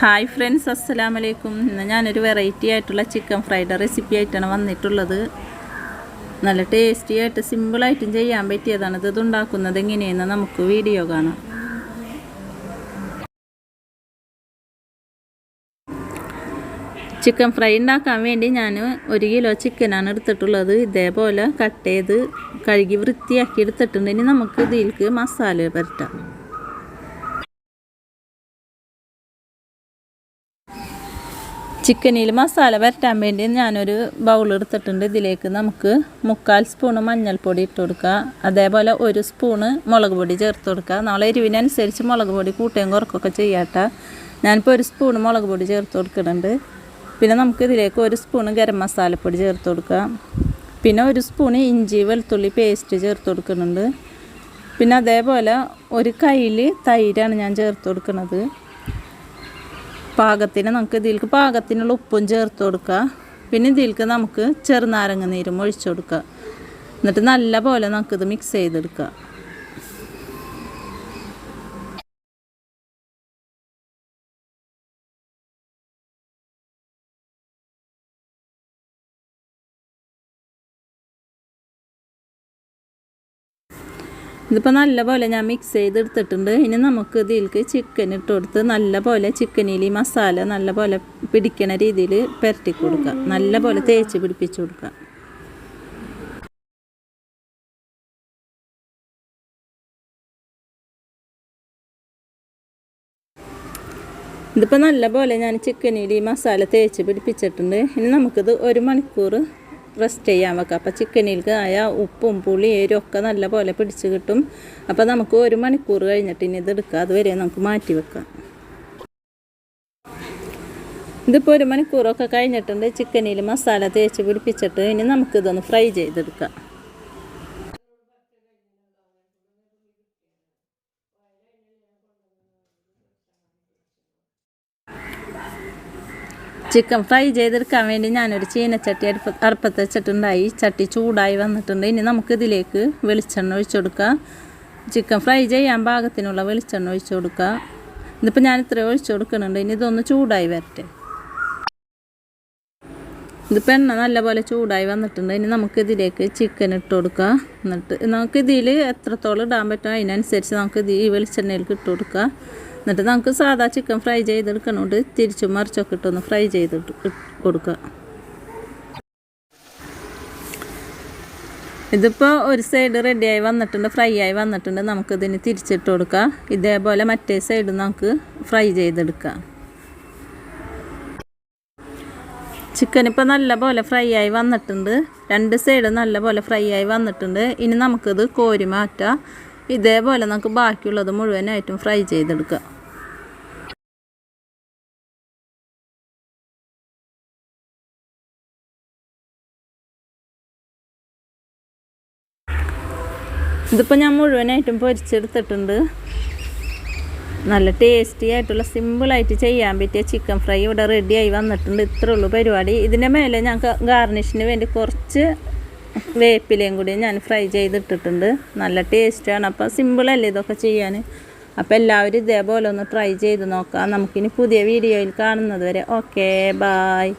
Hi friends അസ്സലാം വലൈക്കും ഇന്ന് ഞാനൊരു വെറൈറ്റി ആയിട്ടുള്ള ചിക്കൻ ഫ്രൈഡ് റെസിപ്പി ആയിട്ടാണ് വന്നിട്ടുള്ളത്. നല്ല ടേസ്റ്റി ആയിട്ട് സിമ്പിളായിട്ടും ചെയ്യാൻ പറ്റിയതാണ്. ഇത് ഉണ്ടാക്കുന്നത് എങ്ങനെയെന്ന് നമുക്ക് വീഡിയോ കാണാം. ചിക്കൻ ഫ്രൈ ഉണ്ടാക്കാൻ വേണ്ടി ഞാൻ ഒരു കിലോ ചിക്കനാണ് എടുത്തിട്ടുള്ളത്. ഇതേപോലെ കട്ട് ചെയ്ത് കഴുകി വൃത്തിയാക്കി എടുത്തിട്ടുണ്ട്. ഇനി നമുക്ക് ഇതിലേക്ക് മസാല പരട്ടാം ചിക്കനിൽ മസാല വരട്ടാൻ വേണ്ടി ഞാനൊരു ബൗൾ എടുത്തിട്ടുണ്ട്. ഇതിലേക്ക് നമുക്ക് മുക്കാൽ സ്പൂണ് മഞ്ഞൾപ്പൊടി ഇട്ട് കൊടുക്കുക. അതേപോലെ ഒരു സ്പൂണ് മുളക് പൊടി ചേർത്ത് കൊടുക്കുക. നമ്മളെ എരിവിനനുസരിച്ച് മുളക് പൊടി കൂട്ടുകയും കുറക്കൊക്കെ ചെയ്യാട്ട ഞാനിപ്പോൾ ഒരു സ്പൂണ് മുളക് പൊടി ചേർത്ത് കൊടുക്കുന്നുണ്ട്. പിന്നെ നമുക്ക് ഇതിലേക്ക് ഒരു സ്പൂണ് ഗരം മസാലപ്പൊടി ചേർത്ത് കൊടുക്കുക. പിന്നെ ഒരു സ്പൂണ് ഇഞ്ചി വെളുത്തുള്ളി പേസ്റ്റ് ചേർത്ത് കൊടുക്കുന്നുണ്ട്. പിന്നെ അതേപോലെ ഒരു കയ്യിൽ തൈരാണ് ഞാൻ ചേർത്ത് കൊടുക്കുന്നത്. പാകത്തിന് നമുക്ക് ഇതിലേക്ക് പാകത്തിനുള്ള ഉപ്പും ചേർത്ത് കൊടുക്കുക. പിന്നെ ഇതിലേക്ക് നമുക്ക് ചെറുനാരങ്ങ നീരും ഒഴിച്ചു കൊടുക്കുക. എന്നിട്ട് നല്ല പോലെ നമുക്കിത് മിക്സ് ചെയ്തെടുക്കുക. ഇതിപ്പോൾ നല്ല പോലെ ഞാൻ മിക്സ് ചെയ്തെടുത്തിട്ടുണ്ട്. ഇനി നമുക്ക് ഇതിലേക്ക് ചിക്കൻ ഇട്ട് കൊടുത്ത് നല്ല പോലെ ചിക്കനിൽ ഈ മസാല നല്ല പോലെ പിടിക്കണ രീതിയിൽ പുരട്ടി കൊടുക്കുക. നല്ല പോലെ തേച്ച് പിടിപ്പിച്ച് കൊടുക്കുക. ഇതിപ്പോൾ നല്ല പോലെ ഞാൻ ചിക്കനിൽ ഈ മസാല തേച്ച് പിടിപ്പിച്ചിട്ടുണ്ട്. ഇനി നമുക്കിത് ഒരു മണിക്കൂർ റെസ്റ്റ് ചെയ്യാൻ വെക്കുക. അപ്പോൾ ചിക്കനിലേക്ക് ആയ ഉപ്പും പുളി എരും ഒക്കെ നല്ല പോലെ പിടിച്ച് കിട്ടും. അപ്പോൾ നമുക്ക് ഒരു മണിക്കൂർ കഴിഞ്ഞിട്ട് ഇനി ഇത് എടുക്കാം അതുവരെ നമുക്ക് മാറ്റി വെക്കാം. ഇതിപ്പോൾ ഒരു മണിക്കൂറൊക്കെ കഴിഞ്ഞിട്ടുണ്ട്. ചിക്കനിൽ മസാല തേച്ച് പിടിപ്പിച്ചിട്ട് ഇനി നമുക്കിതൊന്ന് ഫ്രൈ ചെയ്തെടുക്കാം. ചിക്കൻ ഫ്രൈ ചെയ്തെടുക്കാൻ വേണ്ടി ഞാനൊരു ചീനച്ചട്ടി അടുപ്പ അടുപ്പത്ത് വെച്ചിട്ടുണ്ടായി. ചട്ടി ചൂടായി വന്നിട്ടുണ്ട്. ഇനി നമുക്ക് ഇതിലേക്ക് വെളിച്ചെണ്ണ ഒഴിച്ചു കൊടുക്കാം. ചിക്കൻ ഫ്രൈ ചെയ്യാൻ പാകത്തിനുള്ള വെളിച്ചെണ്ണ ഒഴിച്ചു കൊടുക്കുക ഇതിപ്പോൾ ഞാൻ ഇത്ര ഒഴിച്ചു കൊടുക്കുന്നുണ്ട്. ഇനി ഇതൊന്ന് ചൂടായി വരട്ടെ. ഇതിപ്പോൾ എണ്ണ നല്ലപോലെ ചൂടായി വന്നിട്ടുണ്ട്. ഇനി നമുക്ക് ഇതിലേക്ക് ചിക്കൻ ഇട്ട് കൊടുക്കുക എന്നിട്ട് നമുക്ക് ഇതിൽ എത്രത്തോളം ഇടാൻ പറ്റും അതിനനുസരിച്ച് നമുക്ക് ഇത് ഈ വെളിച്ചെണ്ണയിലേക്ക് ഇട്ട് കൊടുക്കുക എന്നിട്ട് നമുക്ക് സാധാ ചിക്കൻ ഫ്രൈ ചെയ്തെടുക്കണോണ്ട് തിരിച്ചും മറിച്ചൊക്കെ ഇട്ടൊന്ന് ഫ്രൈ ചെയ്തിട്ട് കൊടുക്കുക ഇതിപ്പോൾ ഒരു സൈഡ് റെഡിയായി വന്നിട്ടുണ്ട് ഫ്രൈ ആയി വന്നിട്ടുണ്ട്. നമുക്കിതിന് തിരിച്ചിട്ട് കൊടുക്കുക ഇതേപോലെ മറ്റേ സൈഡ് നമുക്ക് ഫ്രൈ ചെയ്തെടുക്കാം. ചിക്കൻ ഇപ്പോൾ നല്ല പോലെ ഫ്രൈ ആയി വന്നിട്ടുണ്ട്. രണ്ട് സൈഡ് നല്ല പോലെ ഫ്രൈ ആയി വന്നിട്ടുണ്ട്. ഇനി നമുക്കിത് കോരി മാറ്റാം. ഇതേപോലെ നമുക്ക് ബാക്കിയുള്ളത് മുഴുവനായിട്ടും ഫ്രൈ ചെയ്തെടുക്കാം. ഇതിപ്പോൾ ഞാൻ മുഴുവനായിട്ടും പൊരിച്ചെടുത്തിട്ടുണ്ട്. നല്ല ടേസ്റ്റി ആയിട്ടുള്ള സിമ്പിളായിട്ട് ചെയ്യാൻ പറ്റിയ ചിക്കൻ ഫ്രൈ ഇവിടെ റെഡിയായി വന്നിട്ടുണ്ട്. ഇത്രേ ഉള്ളൂ പരിപാടി. ഇതിന്റെ മേലെ ഞാൻ ഗാർണിഷിന് വേണ്ടി കുറച്ച് വേപ്പിലയും കൂടി ഞാൻ ഫ്രൈ ചെയ്തിട്ടിട്ടുണ്ട്. നല്ല ടേസ്റ്റാണ് അപ്പോൾ സിമ്പിളല്ലേ ഇതൊക്കെ ചെയ്യാൻ അപ്പോൾ എല്ലാവരും ഇതേപോലെ ഒന്ന് ട്രൈ ചെയ്ത് നോക്കാം. നമുക്കിനി പുതിയ വീഡിയോയിൽ കാണുന്നത് വരെ. Okay bye